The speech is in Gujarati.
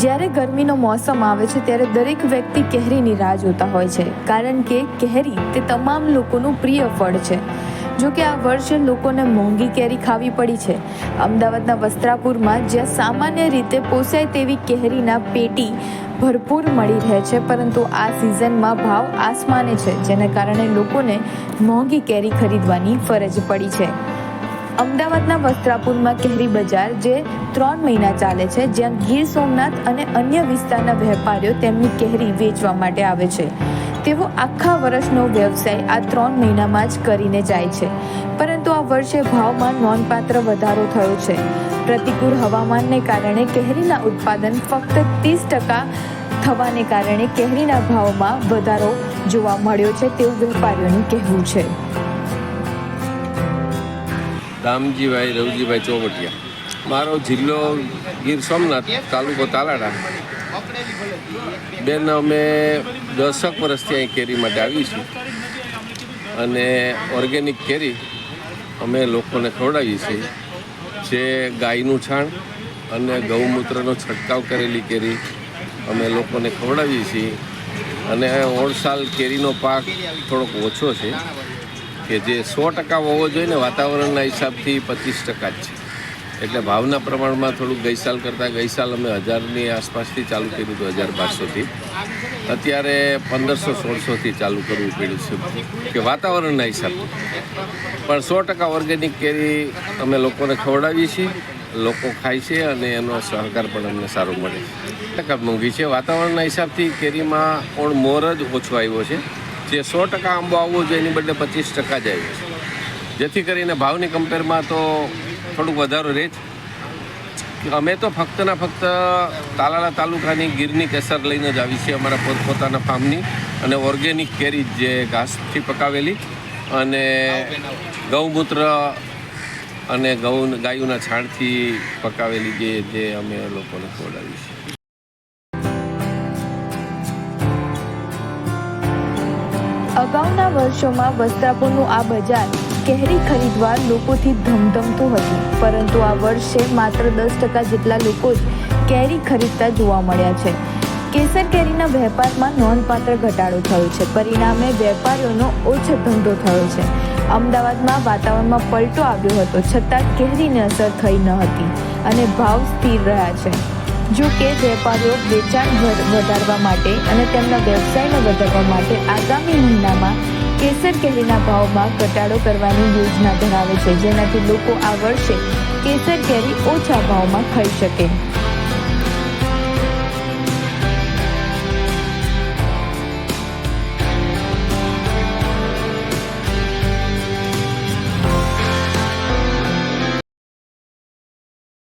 જ્યારે ગરમીનો મોસમ આવે છે, ત્યારે દરેક વ્યક્તિ કેરીની રાહ જોતા હોય છે. કારણ કે કેરી તે તમામ લોકોનું પ્રિય ફળ છે. જો કે આ વર્ષે લોકોને મોંઘી કેરી ખાવી પડી છે. અમદાવાદના વસ્ત્રાપુરમાં જ્યાં સામાન્ય રીતે પોસાય તેવી કેરીના પેટી ભરપૂર મળી રહે છે, પરંતુ આ સિઝનમાં ભાવ આસમાને છે, જેના કારણે લોકોને મોંઘી કેરી ખરીદવાની ફરજ પડી છે. અમદાવાદના વસ્ત્રાપુરમાં કેરી બજાર જે ત્રણ મહિના ચાલે છે, જ્યાં ગીર સોમનાથ અને અન્ય વિસ્તારના વેપારીઓ તેમની કેરી વેચવા માટે આવે છે. તેઓ આખા વર્ષનો વ્યવસાય આ ત્રણ મહિનામાં જ કરીને જાય છે. પરંતુ આ વર્ષે ભાવમાં નોંધપાત્ર વધારો થયો છે. પ્રતિકૂળ હવામાનને કારણે કેરીના ઉત્પાદન ફક્ત ત્રીસ ટકા થવાને કારણે કેરીના ભાવમાં વધારો જોવા મળ્યો છે તેવું વેપારીઓનું કહેવું છે. રામજીભાઈ રવજીભાઈ ચોવટિયા. મારો જિલ્લો ગીર સોમનાથ, તાલુકો તાલાડા બેન, અમે દસક વર્ષથી અહીં કેરી માટે આવી છું અને ઓર્ગેનિક કેરી અમે લોકોને ખવડાવીએ છીએ. જે ગાયનું છાણ અને ગૌમૂત્રનો છંટકાવ કરેલી કેરી અમે લોકોને ખવડાવીએ છીએ. અને ઓળસાલ કેરીનો પાક થોડોક ઓછો છે. કે જે સો ટકા હોવો જોઈએ ને વાતાવરણના હિસાબથી પચીસ ટકા જ છે. એટલે ભાવના પ્રમાણમાં થોડુંક ગઈ સાલ કરતાં ગઈ સાલ અમે હજારની આસપાસથી ચાલુ કર્યું હતું હજાર બારસોથી. અત્યારે પંદરસો સોળસોથી ચાલુ કરવું પડ્યું છે. કે વાતાવરણના હિસાબથી. પણ સો ટકા ઓર્ગેનિક કેરી અમે લોકોને ખવડાવીએ છીએ, લોકો ખાય છે અને એનો સહકાર પણ અમને સારો મળે છે. ટકા મોંઘી છે. વાતાવરણના હિસાબથી કેરીમાં પણ મોર જ ઓછો આવ્યો છે. જે સો ટકા આંબો આવવો જોઈએ એની બદલે પચીસ ટકા જ આવ્યો છે જેથી કરીને ભાવની કમ્પેરમાં તો થોડુંક વધારો રહે છે અમે તો ફક્ત ને ફક્ત તાલાલા તાલુકાની ગીરની કેસર લઈને જ આવી છીએ અમારા પોતપોતાના ફાર્મની અને ઓર્ગેનિક કેરી જે ઘાસથી પકાવેલી અને ગૌમૂત્ર અને ગૌ ગાયોના છાણથી પકાવેલી જે જે અમે લોકોને ખવડાવી છે અગાઉના વર્ષોમાં વસ્ત્રાપુરનું આ બજાર કેરી ખરીદવા લોકોથી ધમધમતું હતું. પરંતુ આ વર્ષે માત્ર દસ ટકા જેટલા લોકો જ કેરી ખરીદતા જોવા મળ્યા છે. કેસર કેરીના વેપારમાં નોંધપાત્ર ઘટાડો થયો છે. પરિણામે વેપારીઓનો ઓછો ધંધો થયો છે. અમદાવાદમાં વાતાવરણમાં પલટો આવ્યો હતો. છતાં કેરીની અસર થઈ ન હતી અને ભાવ સ્થિર રહ્યા છે. જો કે વેપારીઓ વેચાણ વધ- વધારવા માટે અને તેમના વ્યવસાયને વધારવા માટે આગામી મહિનામાં કેસર કેરીના ભાવમાં ઘટાડો કરવાની યોજના ધરાવે છે, જેનાથી લોકો આ વર્ષે કેસર કેરી ઓછા ભાવમાં ખાઈ શકે.